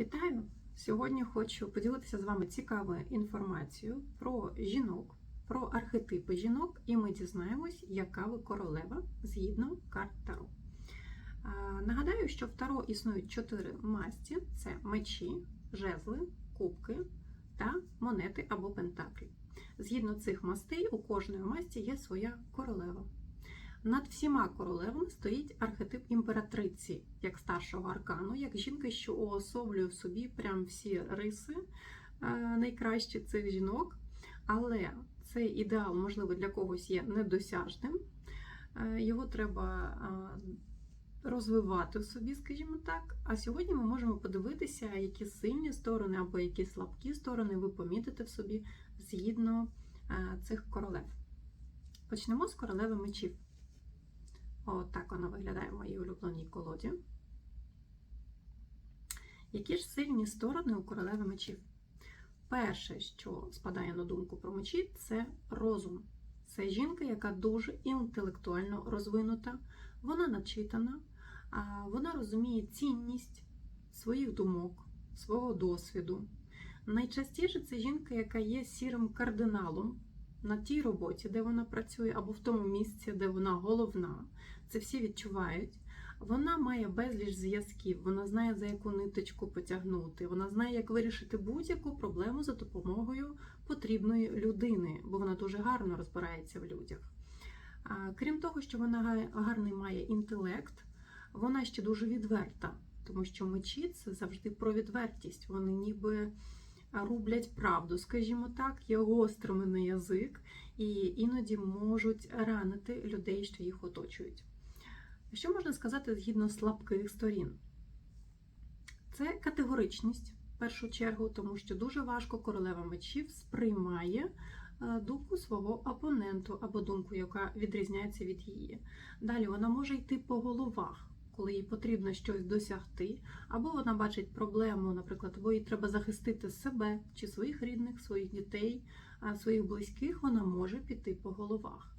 Вітаю! Сьогодні хочу поділитися з вами цікавою інформацією про жінок, про архетипи жінок, і ми дізнаємось, яка ви королева згідно карт Таро. Нагадаю, що в Таро існують чотири масті: це мечі, жезли, кубки та монети або пентаклі. Згідно цих мастей, у кожної масті є своя королева. Над всіма королевами стоїть архетип імператриці, як старшого аркану, як жінка, що уособлює в собі прям всі риси е, найкращі цих жінок. Але цей ідеал, можливо, для когось є недосяжним. Е, Його треба е, розвивати в собі, скажімо так. А сьогодні ми можемо подивитися, які сильні сторони або які слабкі сторони ви помітите в собі згідно цих королев. Почнемо з королеви мечів. От так вона виглядає в моїй улюбленій колоді. Які ж сильні сторони у королеви мечів? Перше, що спадає на думку про мечі, це розум. Це жінка, яка дуже інтелектуально розвинута, вона начитана, вона розуміє цінність своїх думок, свого досвіду. Найчастіше це жінка, яка є сірим кардиналом на тій роботі, де вона працює, або в тому місці, де вона головна. Це всі відчувають. Вона має безліч зв'язків, вона знає, за яку ниточку потягнути, вона знає, як вирішити будь-яку проблему за допомогою потрібної людини, бо вона дуже гарно розбирається в людях. Крім того, що вона гарний має інтелект, вона ще дуже відверта, тому що мечі це завжди про відвертість. Вони ніби рублять правду, скажімо так, є гострими на язик і іноді можуть ранити людей, що їх оточують. Що можна сказати згідно слабких сторін? Це категоричність в першу чергу, тому що дуже важко королева мечів сприймає думку свого опоненту або думку, яка відрізняється від її. Далі вона може йти по головах коли їй потрібно щось досягти, або вона бачить проблему, наприклад, бо їй треба захистити себе чи своїх рідних, своїх дітей, своїх близьких, вона може піти по головах.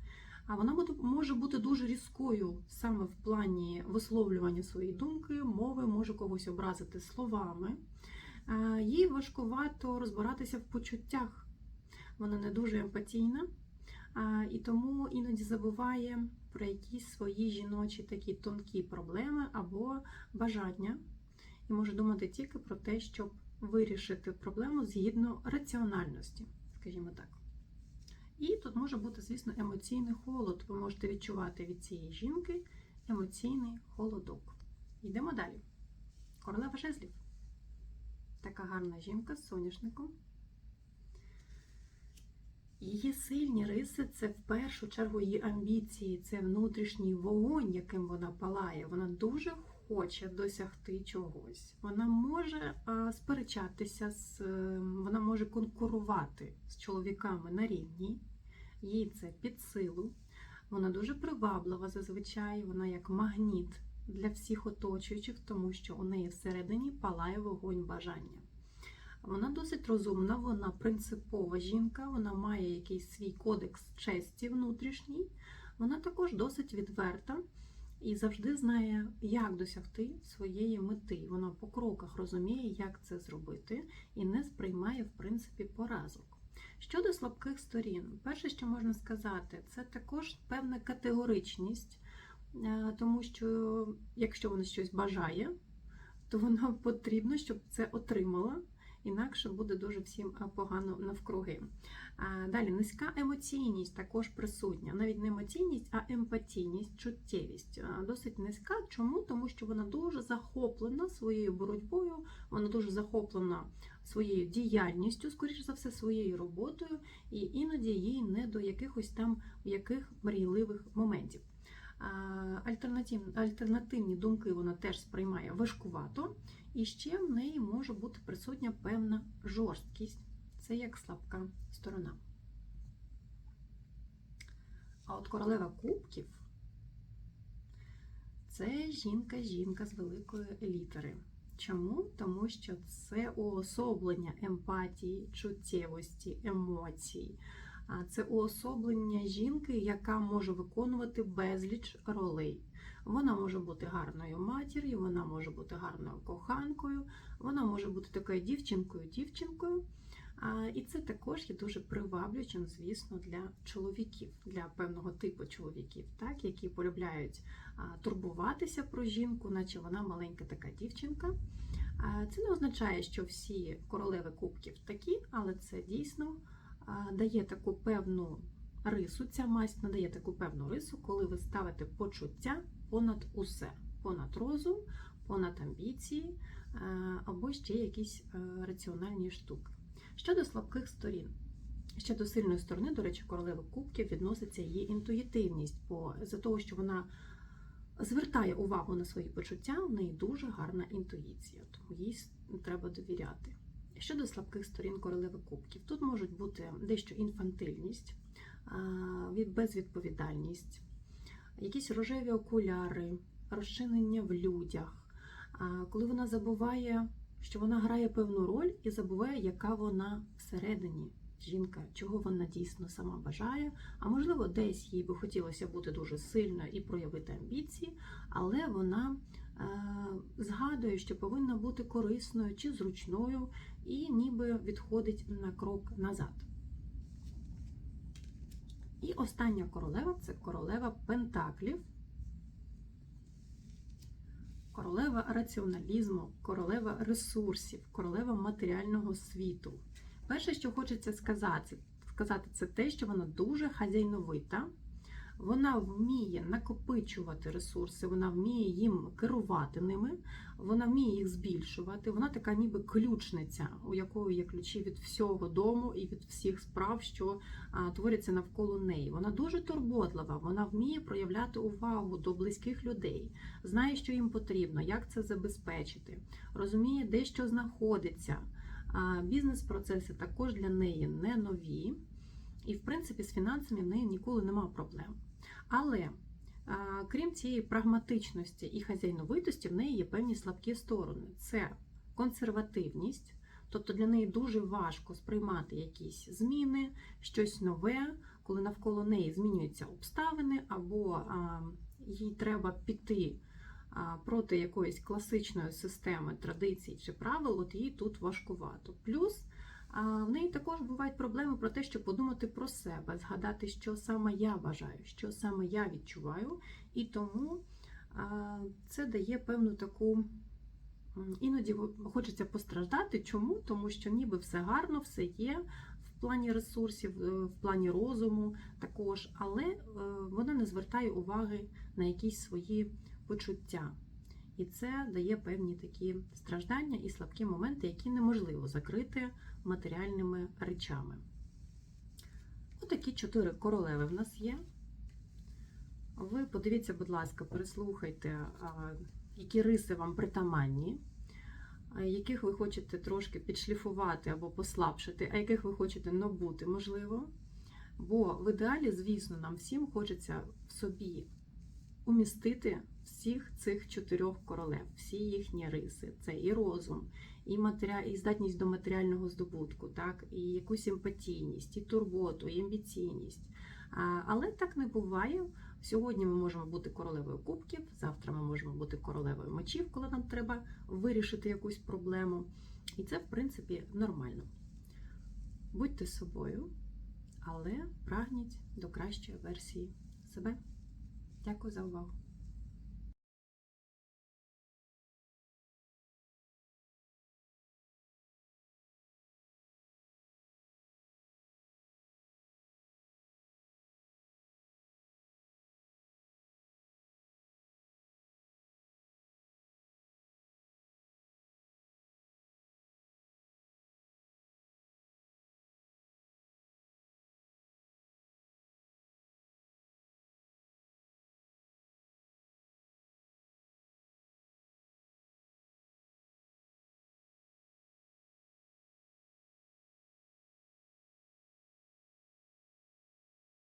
А вона може бути дуже різкою саме в плані висловлювання своєї думки, мови, може когось образити словами. Їй важкувато розбиратися в почуттях. Вона не дуже емпатійна і тому іноді забуває про якісь свої жіночі такі тонкі проблеми або бажання, і може думати тільки про те, щоб вирішити проблему згідно раціональності, скажімо так. І тут може бути, звісно, емоційний холод. Ви можете відчувати від цієї жінки емоційний холодок. Йдемо далі. Королева жезлів. Така гарна жінка з соняшником. Її сильні риси це в першу чергу її амбіції, це внутрішній вогонь, яким вона палає. Вона дуже хоче досягти чогось. Вона може сперечатися з вона може конкурувати з чоловіками на рівні, їй це під силу. Вона дуже приваблива зазвичай, вона як магніт для всіх оточуючих, тому що у неї всередині палає вогонь бажання. Вона досить розумна, вона принципова жінка, вона має якийсь свій кодекс честі внутрішній. Вона також досить відверта і завжди знає, як досягти своєї мети. Вона по кроках розуміє, як це зробити, і не сприймає, в принципі, поразок. Щодо слабких сторін, перше, що можна сказати, це також певна категоричність, е, тому що якщо вона щось бажає, то вона потрібно, щоб це отримала інакше буде дуже всім погано навкруги. Далі низька емоційність також присутня. Навіть не емоційність, а емпатійність, чуттєвість. Досить низька. Чому? Тому що вона дуже захоплена своєю боротьбою, вона дуже захоплена своєю діяльністю, скоріш за все, своєю роботою, і іноді їй не до якихось там яких мрійливих моментів. Альтернативні думки вона теж сприймає важкувато, і ще в неї може бути присутня певна жорсткість. Це як слабка сторона. А от королева кубків це жінка-жінка з великої літери. Чому? Тому що це уособлення емпатії, чуттєвості, емоцій. Це уособлення жінки, яка може виконувати безліч ролей. Вона може бути гарною матір'ю, вона може бути гарною коханкою, вона може бути такою дівчинкою-дівчинкою. І це також є дуже приваблюючим, звісно, для чоловіків, для певного типу чоловіків, так, які полюбляють турбуватися про жінку, наче вона маленька така дівчинка. Це не означає, що всі королеви кубків такі, але це дійсно дає таку певну рису. Ця масть надає таку певну рису, коли ви ставите почуття понад усе, понад розум, понад амбіції або ще якісь раціональні штуки. Щодо слабких сторін. Щодо сильної сторони, до речі, королеви кубків відноситься її інтуїтивність, бо за того, що вона звертає увагу на свої почуття, у неї дуже гарна інтуїція, тому їй треба довіряти. Щодо слабких сторін королеви кубків, тут можуть бути дещо інфантильність, безвідповідальність, якісь рожеві окуляри, розчинення в людях, коли вона забуває що вона грає певну роль і забуває, яка вона всередині жінка, чого вона дійсно сама бажає. А можливо, десь їй би хотілося бути дуже сильною і проявити амбіції, але вона е, згадує, що повинна бути корисною чи зручною, і ніби відходить на крок назад. І остання королева це королева Пентаклів королева раціоналізму, королева ресурсів, королева матеріального світу. Перше, що хочеться сказати, сказати, це те, що вона дуже хазяйновита, вона вміє накопичувати ресурси, вона вміє їм керувати ними, вона вміє їх збільшувати. Вона така, ніби ключниця, у якої є ключі від всього дому і від всіх справ, що творяться навколо неї. Вона дуже турботлива, вона вміє проявляти увагу до близьких людей, знає, що їм потрібно, як це забезпечити, розуміє, де що знаходиться. Бізнес-процеси також для неї не нові. І, в принципі, з фінансами в неї ніколи нема проблем. Але крім цієї прагматичності і хазяйновитості, в неї є певні слабкі сторони. Це консервативність, тобто для неї дуже важко сприймати якісь зміни, щось нове, коли навколо неї змінюються обставини, або їй треба піти. Проти якоїсь класичної системи традицій чи правил, от їй тут важкувато. Плюс в неї також бувають проблеми про те, щоб подумати про себе, згадати, що саме я бажаю, що саме я відчуваю. І тому це дає певну таку. Іноді хочеться постраждати. Чому? Тому що ніби все гарно, все є в плані ресурсів, е, в плані розуму також, але е, вона не звертає уваги на якісь свої почуття. І це дає певні такі страждання і слабкі моменти, які неможливо закрити матеріальними речами. Отакі чотири королеви в нас є. Ви подивіться, будь ласка, переслухайте, які риси вам притаманні, яких ви хочете трошки підшліфувати або послабшити, а яких ви хочете набути, можливо. Бо в ідеалі, звісно, нам всім хочеться в собі умістити всіх цих чотирьох королев, всі їхні риси. Це і розум, і матеріал, і здатність до матеріального здобутку, так, і якусь емпатійність, і турботу, і амбіційність. Але так не буває. Сьогодні ми можемо бути королевою кубків, завтра ми можемо бути королевою мечів, коли нам треба вирішити якусь проблему. І це, в принципі, нормально. Будьте собою, але прагніть до кращої версії себе. Дякую за увагу!